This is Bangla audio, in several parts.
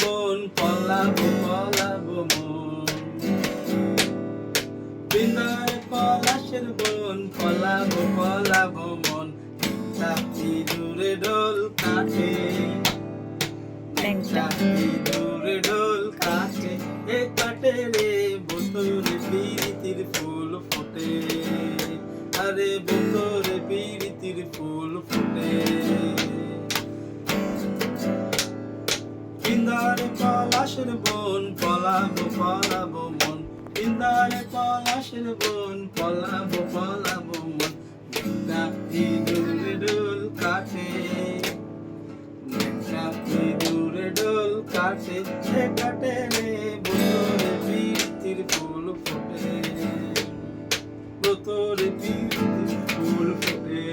বোন, পলাবো পলাবো মন। বৃন্দায় পলাশের বোন, পলাবো পলাবো মন। চাকরি দূরে ডোল কাটে চাকরি দূরে ডোল কাটে এ কাটে রে বোতরে পিরিতির ফুল ফোটে। আরে বোতরে পিরিতির ফুল ফোটে। পলাবো পলাবো মন। পিন্দারে পলাশের বোন, পলাবো পলাবো মন। চাকরি দূরে ডোল কাটে চাকরি দূরে ডোল কাটে, সে কাটে রে বোতরে পিরিতির ফুল ফোটে। বোতরে পিরিতির ফুল ফোটে।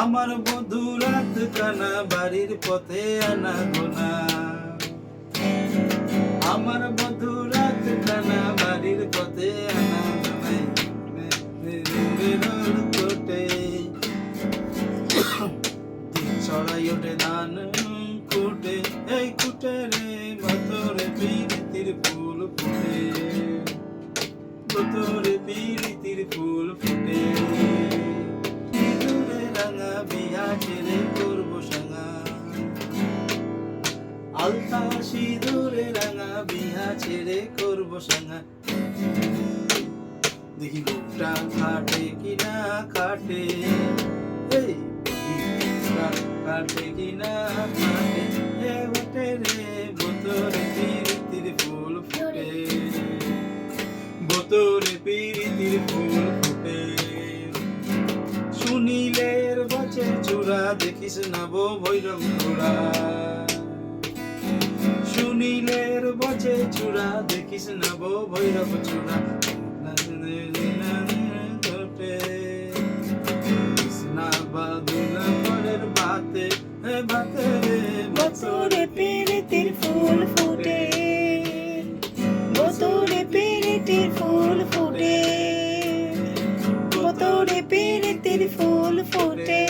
আমার বধু রাত কানা বাড়ির পথে আনা গোনা ছড়াই ওঠে ধান কুটে, এই কুটে রে ভতরে পিরিতির ফুল ফুটে। ভতরে পিরিতির ফুল ফুটে। সিঁদুরে রাঙা বিয়া ছেড়ে করব সাঙা। আলতা সিঁদুরে রাঙা বিয়া ছেড়ে করব সাঙা। দেখি বুকটা খাটে কিনা খাটে। এই খাটে কিনা খাটে এ ওঠে রে, বোতরে পিরিতির ফুল ফুটে। বোতরে পিরিতির ফুল ফুটে। সুনীলের বচে চূড়া, দেখিস না ভৈরব ঘোড়া। সুনীলের বচে চূড়া, দেখিস না ভৈরব চূড়া। বছরে পেরেতির ফুল ফুটে। বছরে পেরেতির ফুল ফুটে। বছরে পেরেতির ফুল ফুটে।